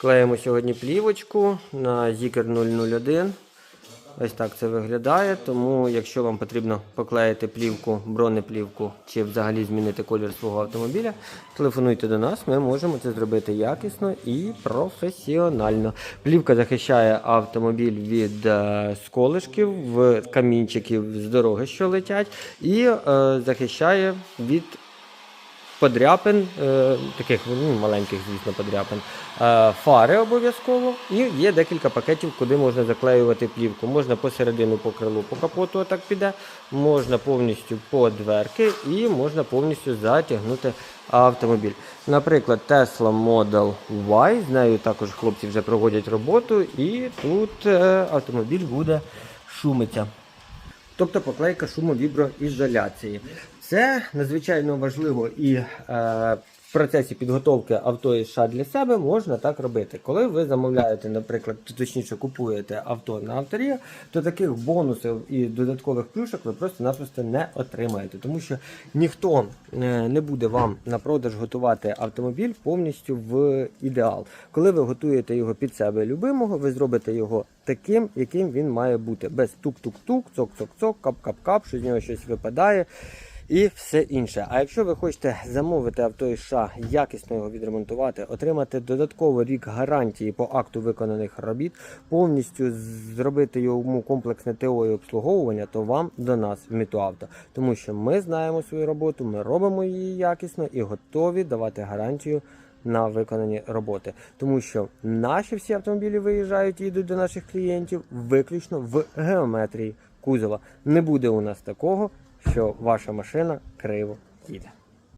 Клеїмо сьогодні плівочку на Zikr 001. Ось так це виглядає. Тому, якщо вам потрібно поклеїти плівку, бронеплівку чи взагалі змінити колір свого автомобіля, телефонуйте до нас, ми можемо це зробити якісно і професіонально. Плівка захищає автомобіль від е, сколишків, в- камінчиків з дороги, що летять, і е, захищає від подряпин, е, таких ну, маленьких, звісно, подряпин, е, фари обов'язково. І є декілька пакетів, куди можна заклеювати плівку. Можна посередину по крилу, по капоту отак піде, можна повністю по дверки і можна повністю затягнути автомобіль. Наприклад, Tesla Model Y, з нею також хлопці вже проводять роботу, і тут е, автомобіль буде шумиться тобто поклейка шумовіброізоляції. Це надзвичайно важливо і е, в процесі підготовки авто і США для себе можна так робити. Коли ви замовляєте, наприклад, точніше купуєте авто на авторія, то таких бонусів і додаткових плюшок ви просто-напросто не отримаєте, тому що ніхто е, не буде вам на продаж готувати автомобіль повністю в ідеал. Коли ви готуєте його під себе любимого, ви зробите його таким, яким він має бути. Без тук-тук-тук, цок-цок-цок, кап-кап-кап, що з нього щось випадає. І все інше. А якщо ви хочете замовити авто із США, якісно його відремонтувати, отримати додатково рік гарантії по акту виконаних робіт, повністю зробити йому комплексне ТО і обслуговування, то вам до нас в Мітуавто. Тому що ми знаємо свою роботу, ми робимо її якісно і готові давати гарантію на виконані роботи. Тому що наші всі автомобілі виїжджають і йдуть до наших клієнтів виключно в геометрії кузова. Не буде у нас такого, що ваша машина криво їде.